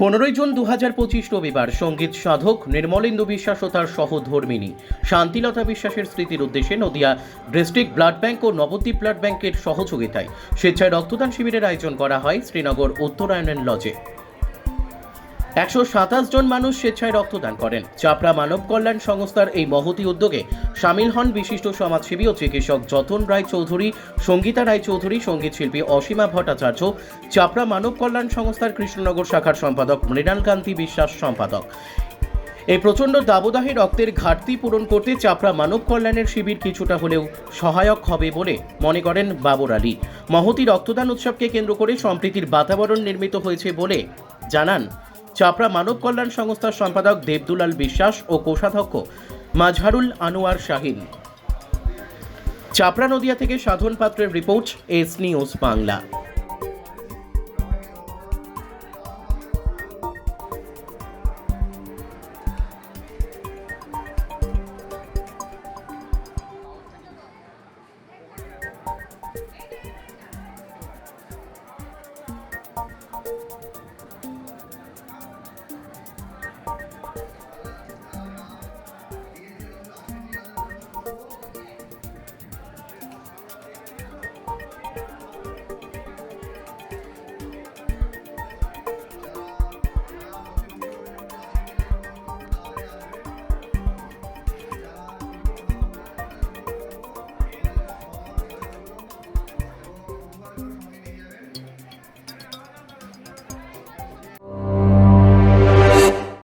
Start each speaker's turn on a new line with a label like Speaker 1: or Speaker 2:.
Speaker 1: পনেরোই জুন দু হাজার পঁচিশ রবিবার সংগীত সাধক নির্মলেন্দু বিশ্বাস ও তার সহধর্মিনী শান্তিলতা বিশ্বাসের স্মৃতির উদ্দেশ্যে নদিয়া ডিস্ট্রিক্ট ব্লাড ব্যাংক ও নবদ্বীপ ব্লাড ব্যাংকের সহযোগিতায় স্বেচ্ছায় রক্তদান শিবিরের আয়োজন করা হয় শ্রীনগর উত্তরায়ণের লজে। একশো সাতাশ জন মানুষ স্বেচ্ছায় রক্তদান করেন। চাপড়া মানব কল্যাণ সংস্থার এই মহতি উদ্যোগে সামিল হন বিশিষ্ট সমাজসেবী ও চিকিৎসক যতন রায় চৌধুরী, সঙ্গীতা রায় চৌধুরী, সংগীত শিল্পী অসীমা ভট্টাচার্য, চাপড়া মানব কল্যাণ সংস্থার কৃষ্ণনগর শাখার সম্পাদক মৃণাল কান্তি বিশ্বাস সম্পাদক। এই প্রচণ্ড দাবদাহে রক্তের ঘাটতি পূরণ করতে চাপড়া মানব কল্যাণের শিবির কিছুটা হলেও সহায়ক হবে বলে মনে করেন বাবর আলী। মহতি রক্তদান উৎসবকে কেন্দ্র করে সম্প্রীতির বাতাবরণ নির্মিত হয়েছে বলে জানান চাপড়া মানব কল্যাণ সংস্থার সম্পাদক দেবদুলাল বিশ্বাস ও কোষাধ্যক্ষ মাঝহারুল আনোয়ার শাহিন। চাপড়া নদিয়া থেকে সাধন পাত্রের রিপোর্ট, এস নিউজ বাংলা।